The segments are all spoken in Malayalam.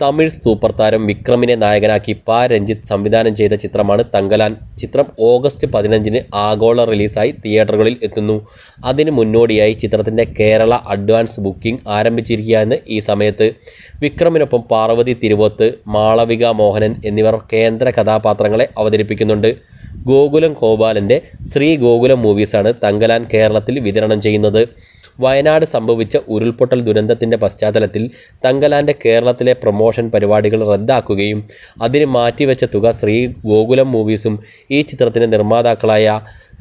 തമിഴ് സൂപ്പർ താരം വിക്രമിനെ നായകനാക്കി പ രഞ്ജിത്ത് സംവിധാനം ചെയ്ത ചിത്രമാണ് തങ്കലാൻ. ചിത്രം ഓഗസ്റ്റ് പതിനഞ്ചിന് ആഗോള റിലീസായി തിയേറ്ററുകളിൽ എത്തുന്നു. അതിന് മുന്നോടിയായി ചിത്രത്തിന്റെ കേരള അഡ്വാൻസ് ബുക്കിംഗ് ആരംഭിച്ചിരിക്കുകയാണ് ഈ സമയത്ത്. വിക്രമിനൊപ്പം പാർവതി തിരുവോത്ത് മാളവിക മോഹനൻ എന്നിവർ കേന്ദ്ര കഥാപാത്രങ്ങളെ അവതരിപ്പിക്കുന്നുണ്ട്. ഗോകുലം ഗോപാലന്റെ ശ്രീ ഗോകുലം മൂവീസാണ് തങ്കലാൻ കേരളത്തിൽ വിതരണം ചെയ്യുന്നത്. വയനാട് സംഭവിച്ച ഉരുൾപൊട്ടൽ ദുരന്തത്തിന്റെ പശ്ചാത്തലത്തിൽ തങ്കലാന്റെ കേരളത്തിലെ പ്രൊമോഷൻ പരിപാടികൾ റദ്ദാക്കുകയും അതിന് മാറ്റിവെച്ച തുക ശ്രീ ഗോകുലം മൂവീസും ഈ ചിത്രത്തിന്റെ നിർമ്മാതാക്കളായ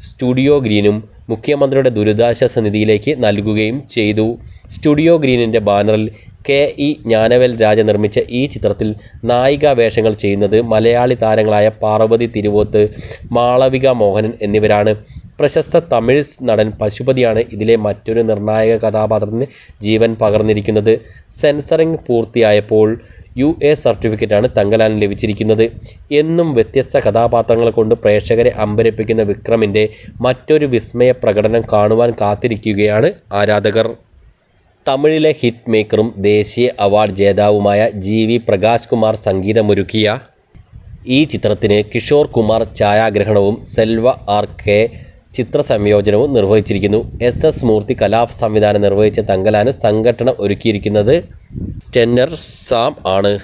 സ്റ്റുഡിയോ ഗ്രീനും മുഖ്യമന്ത്രിയുടെ ദുരിതാശ്വാസ നിധിയിലേക്ക് നൽകുകയും ചെയ്തു. സ്റ്റുഡിയോ ഗ്രീനിന്റെ ബാനറിൽ കെ ഇ ജ്ഞാനവേൽ രാജ നിർമ്മിച്ച ഈ ചിത്രത്തിൽ നായികാ വേഷങ്ങൾ ചെയ്യുന്നത് മലയാളി താരങ്ങളായ പാർവതി തിരുവോത്ത് മാളവിക മോഹനൻ എന്നിവരാണ്. പ്രശസ്ത തമിഴ് നടൻ പശുപതിയാണ് ഇതിലെ മറ്റൊരു നിർണായക കഥാപാത്രത്തിന് ജീവൻ പകർന്നിരിക്കുന്നത്. സെൻസറിംഗ് പൂർത്തിയായപ്പോൾ യു എ സർട്ടിഫിക്കറ്റാണ് തങ്കലാൻ ലഭിച്ചിരിക്കുന്നത്. എന്നും വ്യത്യസ്ത കഥാപാത്രങ്ങൾ കൊണ്ട് പ്രേക്ഷകരെ അമ്പരപ്പിക്കുന്ന വിക്രമിന്റെ മറ്റൊരു വിസ്മയ പ്രകടനം കാണുവാൻ കാത്തിരിക്കുകയാണ് ആരാധകർ. തമിഴിലെ ഹിറ്റ് മേക്കറും ദേശീയ അവാർഡ് ജേതാവുമായ ജി വി പ്രകാശ് കുമാർ സംഗീതമൊരുക്കിയ ഈ ചിത്രത്തിന് കിഷോർ കുമാർ ഛായാഗ്രഹണവും സെൽവ ആർ കെ ചിത്ര സംയോജനവും നിർവഹിച്ചിരിക്കുന്നു. എസ് എസ് മൂർത്തി കലാ സംവിധാനം നിർവഹിച്ച തങ്കലാന് സംഘടന ഒരുക്കിയിരിക്കുന്നത്. ടെന്നർ സാം ആണ്.